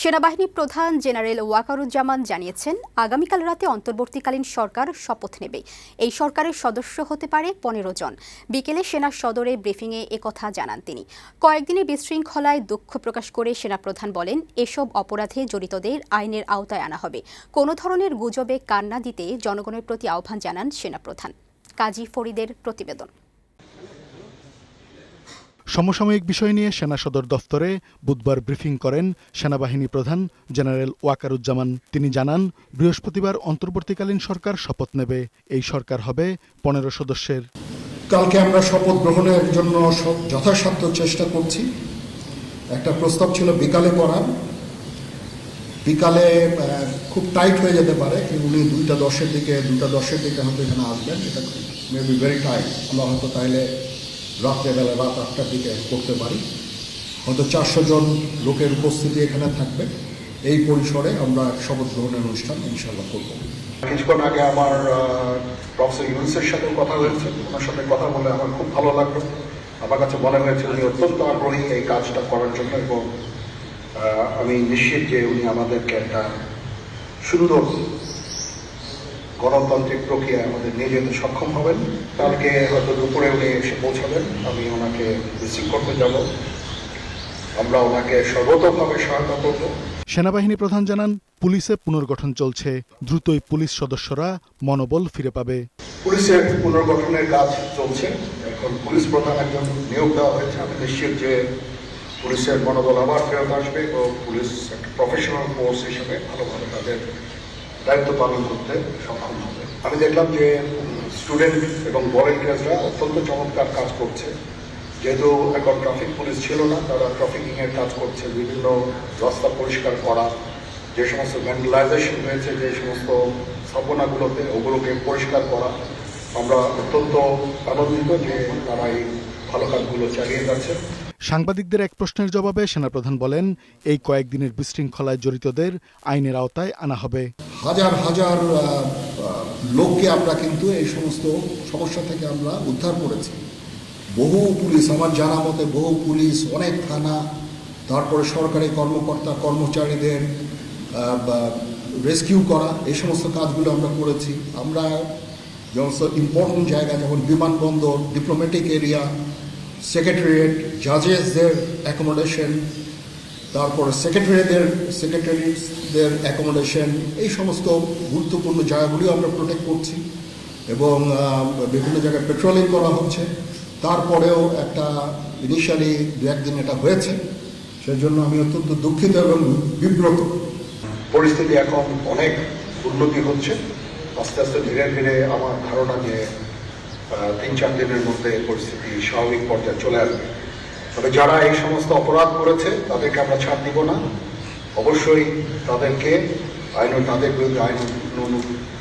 সেনাবাহিনী প্রধান জেনারেল ওয়াকারুজ্জামান জানিয়েছেন, আগামীকাল রাতে অন্তর্বর্তীকালীন সরকার শপথ নেবে। এই সরকারের সদস্য হতে পারে পনেরো জন। বিকেলে সেনা সদরে ব্রিফিংয়ে একথা জানান তিনি। কয়েকদিনের বিশৃঙ্খলায় দুঃখ প্রকাশ করে সেনাপ্রধান বলেন, এসব অপরাধে জড়িতদের আইনের আওতায় আনা হবে। কোনো ধরনের গুজবে কান্না দিতে জনগণের প্রতি আহ্বান জানান সেনাপ্রধান। কাজী ফরিদের প্রতিবেদন। সমসাময়িক বিষয় নিয়ে সেনা সদর দফতরে বুধবার ব্রিফিং করেন সেনাবাহিনী প্রধান জেনারেল ওয়াকারুজ্জামান। তিনি জানান, বৃহস্পতিবার অন্তর্বর্তীকালীন সরকার শপথ নেবে। এই সরকার হবে পনেরো সদস্যের। কালকে আমরা শপথ গ্রহণের জন্য যথাসাধ্য চেষ্টা করছি। একটা প্রস্তাব ছিল বিকালে করার। বিকালে খুব টাইট হয়ে যেতে পারে উনি দুইটা দশের দিকে, দুইটা দশের দিকে হয়তো এখানে আসবেন এটা মেবি ভেরি টাইট আমরা হয়তো তাইলে রাত্রেবেলা রাত আটটার দিকে করতে পারি। হয়তো চারশো জন লোকের উপস্থিতি এখানে থাকবে। এই পরিসরে আমরা শপথ গ্রহণের অনুষ্ঠান ইনশাল্লাহ করব। কিছুক্ষণ আগে আমার প্রফেসর ইউনুসের সাথে কথা হয়েছে। ওনার সাথে কথা বলে আমার খুব ভালো লাগল। আমার কাছে মনে হয়েছে উনি অত্যন্ত আগ্রহী এই কাজটা করার জন্য এবং আমি নিশ্চিত যে উনি আমাদেরকে একটা সুন্দর গণতান্ত্রিক প্রক্রিয়া আমাদের নিয়ে যেতে সক্ষম হবেন। কালকে হয়তো দুপুরে উনি এসে পৌঁছাবেন। আমি ওনাকে রিসিভ করতে যাব। আমরা ওনাকে সর্বতভাবে সহায়তা করব। সেনাবাহিনী প্রধান জানান পুলিশে পুনর্গঠন চলছে। দ্রুতই পুলিশ সদস্যরা মনোবল ফিরে পাবে। পুলিশের পুনর্গঠনের কাজ চলছে। এখন পুলিশ প্রধান একজন নিয়োগ দেওয়া হয়েছে। আমি নিশ্চিত যে পুলিশের মনোবল আবার ফেরত আসবে এবং পুলিশ একটা প্রফেশনাল ফোর্স হিসেবে ভালোভাবে তাদের দায়িত্ব পালন করতে সক্ষম হবে। আমি দেখলাম যে স্টুডেন্ট এবং ভলেন্টিয়ার্সরা অত্যন্ত চমৎকার কাজ করছে। যেহেতু এখন ট্রাফিক পুলিশ ছিল না, তারা ট্রাফিকিং এর কাজ করছে, বিভিন্ন রাস্তা পরিষ্কার করা, যে সমস্ত ভ্যান্ডালাইজেশন হয়েছে, যে সমস্ত স্থাপনাগুলোতে ওগুলোকে পরিষ্কার করা। আমরা অত্যন্ত আনন্দিত যে তারা এই ভালো কাজগুলো চালিয়ে যাচ্ছে। সাংবাদিকদের এক প্রশ্নের জবাবে সেনাপ্রধান বলেন, এই কয়েকদিনের বিশৃঙ্খলায় জড়িতদের আইনের আওতায় আনা হবে। হাজার হাজার লোককে আমরা কিন্তু এই সমস্ত সমস্যা থেকে আমরা উদ্ধার করেছি। বহু পুলিশ, আমার জানা মতে বহু পুলিশ, অনেক থানা, তারপরে সরকারি কর্মকর্তা, কর্মচারীদের রেস্কিউ করা, এই সমস্ত কাজগুলো আমরা করেছি। আমরা যেমন ইম্পর্টেন্ট জায়গা যেমন বিমানবন্দর ডিপ্লোম্যাটিক এরিয়া সেক্রেটারিয়েট জাজেসদের অ্যাকোমোডেশন তারপরে সেক্রেটারিদের সেক্রেটারিদের অ্যাকোমোডেশন এই সমস্ত গুরুত্বপূর্ণ জায়গাগুলিও আমরা প্রোটেক্ট করছি এবং বিভিন্ন জায়গায় পেট্রোলিং করা হচ্ছে। তারপরেও একটা ইনিশিয়ালি দু একদিন এটা হয়েছে। সেজন্য আমি অত্যন্ত দুঃখিত এবং বিব্রত। পরিস্থিতি এখন অনেক উন্নতি হচ্ছে। আস্তে আস্তে ধীরে ধীরে আমার ধারণা যে তিন চার দিনের মধ্যে পরিস্থিতি স্বাভাবিক পর্যায়ে চলে আসবে। তবে যারা এই সমস্ত অপরাধ করেছে তাদেরকে আমরা ছাড় দিব না। অবশ্যই তাদেরকে আইন তাদের বিরুদ্ধে আইন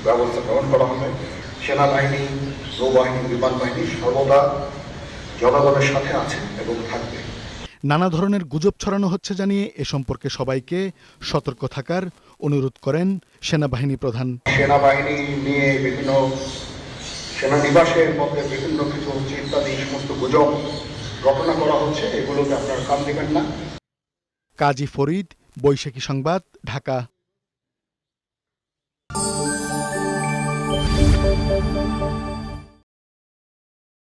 ব্যবস্থা গ্রহণ করা হবে। সেনাবাহিনী নৌবাহিনী বিমান বাহিনী সর্বদা জনগণের সাথে আছে এবং থাকবে। নানা ধরনের গুজব ছড়ানো হচ্ছে জানিয়ে এ সম্পর্কে সবাইকে সতর্ক থাকার অনুরোধ করেন সেনাবাহিনী প্রধান। সেনাবাহিনী নিয়ে বিভিন্ন সেনানিবাসের মধ্যে বিভিন্ন কিছু হচ্ছে ইত্যাদি সমস্ত গুজব ঘটনা করা হচ্ছে, এগুলোতে আপনারা কান দেবেন না। কাজী ফরিদ, বৈশাখী সংবাদ, ঢাকা।